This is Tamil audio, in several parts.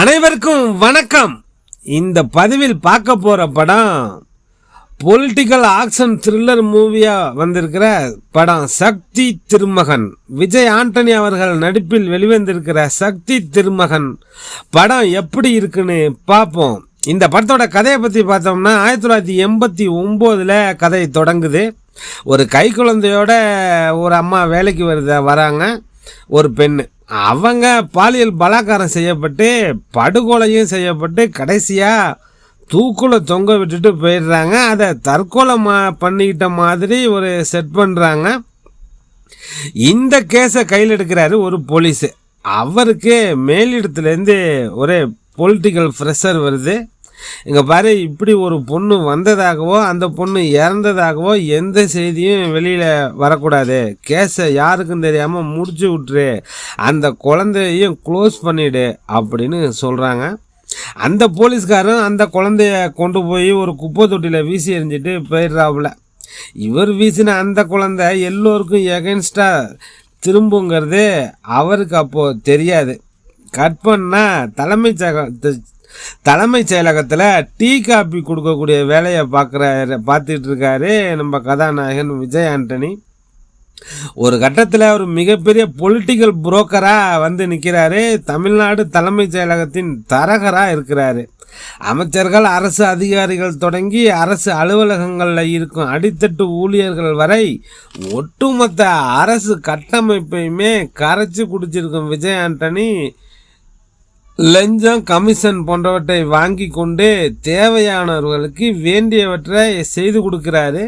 அனைவருக்கும் வணக்கம். இந்த பதிவில் பார்க்க போகிற படம் பொலிட்டிக்கல் ஆக்ஷன் த்ரில்லர் மூவியாக வந்திருக்கிற படம் சக்தி திருமகன். விஜய் ஆண்டனி அவர்கள் நடிப்பில் வெளிவந்திருக்கிற சக்தி திருமகன். படம் எப்படி இருக்குன்னு பார்ப்போம். இந்த படத்தோட கதையை பற்றி பார்த்தோம்னா ஆயிரத்தி தொள்ளாயிரத்தி எண்பத்தி ஒம்போதில் கதை தொடங்குது. ஒரு கை குழந்தையோட ஒரு அம்மா வேலைக்கு வருத வராங்க. ஒரு பெண்ணு. அவங்க பாலியல் பலாத்காரம் செய்யப்பட்டு படுகொலையும் செய்யப்பட்டு கடைசியாக தூக்குல தொங்க விட்டுட்டு போயிடுறாங்க. அதை தற்கொலை மா பண்ணிக்கிட்ட மாதிரி ஒரு செட் பண்ணுறாங்க இந்த கேஸை கையில் எடுக்கிறாரு ஒரு போலீஸு அவருக்கு மேலிடத்துலேருந்து ஒரு பொலிட்டிக்கல் ப்ரெஷர் வருது. இங்கே பாரு இப்படி ஒரு பொண்ணு வந்ததாகவோ அந்த பொண்ணு இறந்ததாகவோ எந்த செய்தியும் வெளியில் வரக்கூடாது. கேஸை யாருக்கும் தெரியாமல் முடிச்சு விட்டுரு. அந்த குழந்தையையும் க்ளோஸ் பண்ணிவிடு அப்படின்னு சொல்கிறாங்க அந்த போலீஸ்காரன் அந்த குழந்தைய கொண்டு போய் ஒரு குப்பை தொட்டியில் வீசி எறிஞ்சிட்டு போயிடுறாப்புல. இவர் வீசின அந்த குழந்தை எல்லோருக்கும் எகென்ஸ்டாக திரும்புங்கிறது அவருக்கு அப்போது தெரியாது. கட் பண்ணால் தலைமைச் தலைமைச் செயலகத்தில் டீ காப்பி கொடுக்கக்கூடிய வேலையை பார்க்குற பார்த்துட்டு இருக்காரு நம்ம கதாநாயகன் விஜய் ஆண்டனி. ஒரு கட்டத்தில் ஒரு மிகப்பெரிய பொலிட்டிக்கல் புரோக்கராக வந்து நிற்கிறாரு தமிழ்நாடு தலைமைச் செயலகத்தின் தரகராக இருக்கிறாரு. அமைச்சர்கள் அரசு அதிகாரிகள் தொடங்கி அரசு அலுவலகங்களில் இருக்கும் அடித்தட்டு ஊழியர்கள் வரை ஒட்டுமொத்த அரசு கட்டமைப்பையுமே கரைச்சி குடிச்சிருக்கும் விஜய் ஆண்டனி. லஞ்சம் கமிஷன் போன்றவற்றை வாங்கி கொண்டு தேவையானவர்களுக்கு வேண்டியவற்றை செய்து கொடுக்கிறாரு.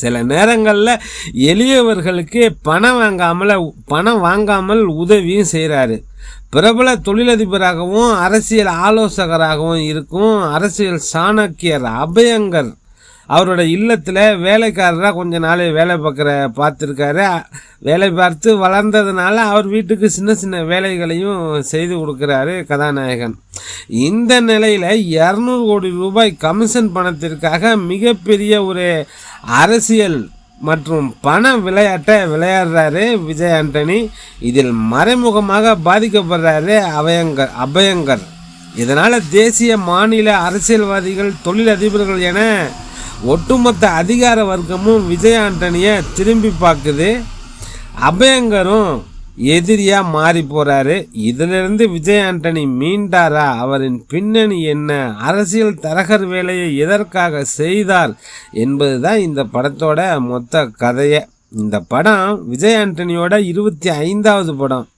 சில நேரங்களில் எளியவர்களுக்கு பணம் வாங்காமல் பணம் வாங்காமல் உதவியும் செய்கிறாரு பிரபல தொழிலதிபராகவும் அரசியல் ஆலோசகராகவும் இருக்கும் அரசியல் சாணக்கியர் அபயங்கர். அவரோட இல்லத்தில் வேலைக்காரராக கொஞ்ச நாள் வேலை பார்க்குற பார்த்துருக்காரு. வேலை பார்த்து வளர்ந்ததுனால அவர் வீட்டுக்கு சின்ன சின்ன வேலைகளையும் செய்து கொடுக்குறாரு கதாநாயகன். இந்த நிலையில் இரநூறு கோடி ரூபாய் கமிஷன் பணத்திற்காக மிகப்பெரிய ஒரு அரசியல் மற்றும் பண விளையாட்டை விளையாடுறாரு விஜய் ஆண்டனி. இதில் மறைமுகமாக பாதிக்கப்படுறாரு அபயங்கர் அபயங்கர். இதனால் தேசிய மாநில அரசியல்வாதிகள் தொழிலதிபர்கள் என ஒட்டுமொத்த அதிகார வர்க்கமும் விஜய் ஆண்டனியை திரும்பி பார்க்குது. அபயங்கரும் எதிரியாக மாறி போகிறாரு இதிலிருந்து விஜய் ஆண்டனி மீண்டாரா? அவரின் பின்னணி என்ன? அரசியல் தரகர் வேலையை எதற்காக செய்தார் என்பது தான் இந்த படத்தோட மொத்த கதையை. இந்த படம் விஜய் ஆண்டனியோட இருபத்தி ஐந்தாவது படம்.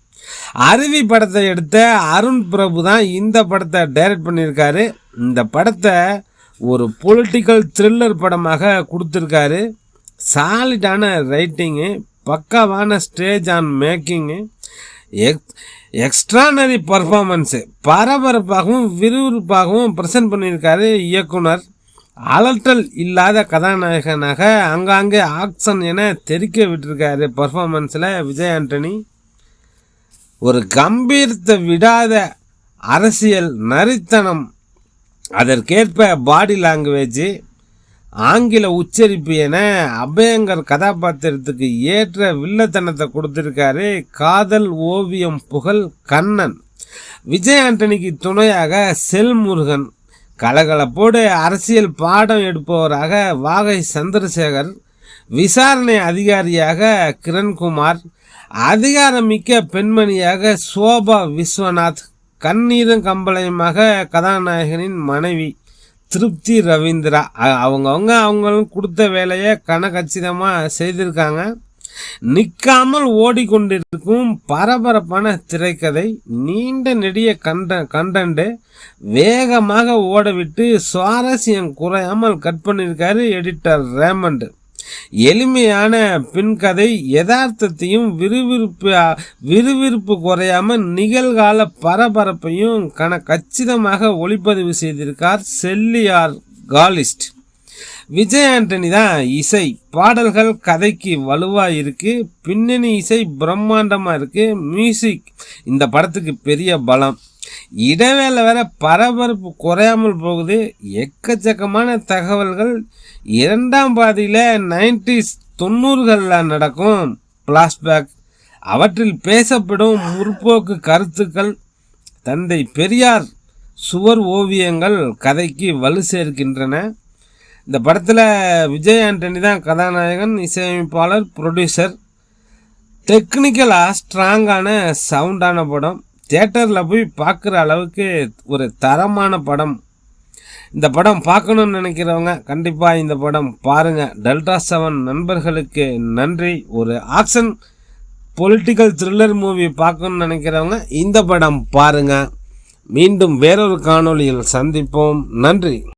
அருவி படத்தை எடுத்த அருண் பிரபு தான் இந்த படத்தை டைரக்ட் பண்ணியிருக்காரு. இந்த படத்தை ஒரு பொலிட்டிக்கல் த்ரில்லர் படமாக கொடுத்துருக்காரு. சாலிடான ரைட்டிங்கு பக்காவான ஸ்டேஜ் ஆன் மேக்கிங்கு எக் எக்ஸ்ட்ரானரி பர்ஃபார்மன்ஸு பரபரப்பாகவும் விறுவிறுப்பாகவும் ப்ரெசென்ட் பண்ணியிருக்காரு இயக்குனர். அலட்டல் இல்லாத கதாநாயகனாக அங்காங்கே ஆக்ஷன் என தெரிக்க விட்டுருக்காரு பர்ஃபார்மன்ஸில் விஜய் ஆண்டனி. ஒரு கம்பீரத்தை விடாத அரசியல் நரித்தனம் அதற்கேற்ப பாடி லாங்குவேஜ் ஆங்கில உச்சரிப்பு என அபயங்கர் கதாபாத்திரத்துக்கு ஏற்ற வில்லத்தனத்தை கொடுத்திருக்காரு காதல் ஓவியம் புகழ் கண்ணன். விஜய் ஆண்டனிக்கு துணையாக செல்முருகன் கலகலப்போடு அரசியல் பாடம் எடுப்பவராக வாகை சந்திரசேகர் விசாரணை அதிகாரியாக கிரண்குமார் அதிகாரமிக்க பெண்மணியாக சோபா விஸ்வநாத் கண்ணீரும் கம்பளையுமாக கதாநாயகனின் மனைவி திருப்தி ரவீந்திரா. அவங்கவுங்க அவங்களும் கொடுத்த வேலையை கனகச்சிதமாக செய்திருக்காங்க. நிற்காமல் ஓடிக்கொண்டிருக்கும் பரபரப்பான திரைக்கதை நீண்ட நெடிய கண்ட கண்டண்டு வேகமாக ஓடவிட்டு சுவாரஸ்யம் குறையாமல் கட் பண்ணியிருக்காரு எடிட்டர் ரேமண்ட். எளிமையான பின்கதை யதார்த்தத்தையும் விறுவிறுப்பு விறுவிறுப்பு குறையாம நிகழ்கால பரபரப்பையும் கன கச்சிதமாக ஒளிப்பதிவு செய்திருக்கார் செல்லியார் காலிஸ்ட். விஜய் ஆண்டனி தான் இசை பாடல்கள் கதைக்கு வலுவாக இருக்கு பின்னணி இசை பிரம்மாண்டமாக இருக்கு மியூசிக் இந்த படத்துக்கு பெரிய பலம். இடைவேளை வேற பரபரப்பு குறையாமல் போகுது. எக்கச்சக்கமான தகவல்கள். இரண்டாம் பாதியில் நைன்டிஸ் தொண்ணூறுகளில் நடக்கும் பிளாஷ்பேக் அவற்றில் பேசப்படும் முற்போக்கு கருத்துக்கள். தந்தை பெரியார் சுவர் ஓவியங்கள் கதைக்கு வலு சேர்க்கின்றன. இந்த படத்தில் விஜய் ஆண்டனி தான் கதாநாயகன் இசையமைப்பாளர் ப்ரொடியூசர் டெக்னிக்கலாக ஸ்ட்ராங்கான சவுண்டான படம். தேட்டரில் போய் பார்க்குற அளவுக்கு ஒரு தரமான படம். இந்த படம் பார்க்கணும்னு நினைக்கிறவங்க கண்டிப்பாக இந்த படம் பாருங்கள் டெல்டா செவன் நண்பர்களுக்கு நன்றி. ஒரு ஆக்ஷன் பொலிட்டிக்கல் த்ரில்லர் மூவி பார்க்கணும்னு நினைக்கிறவங்க இந்த படம் பாருங்கள் மீண்டும் வேறொரு காணொளியில் சந்திப்போம். நன்றி.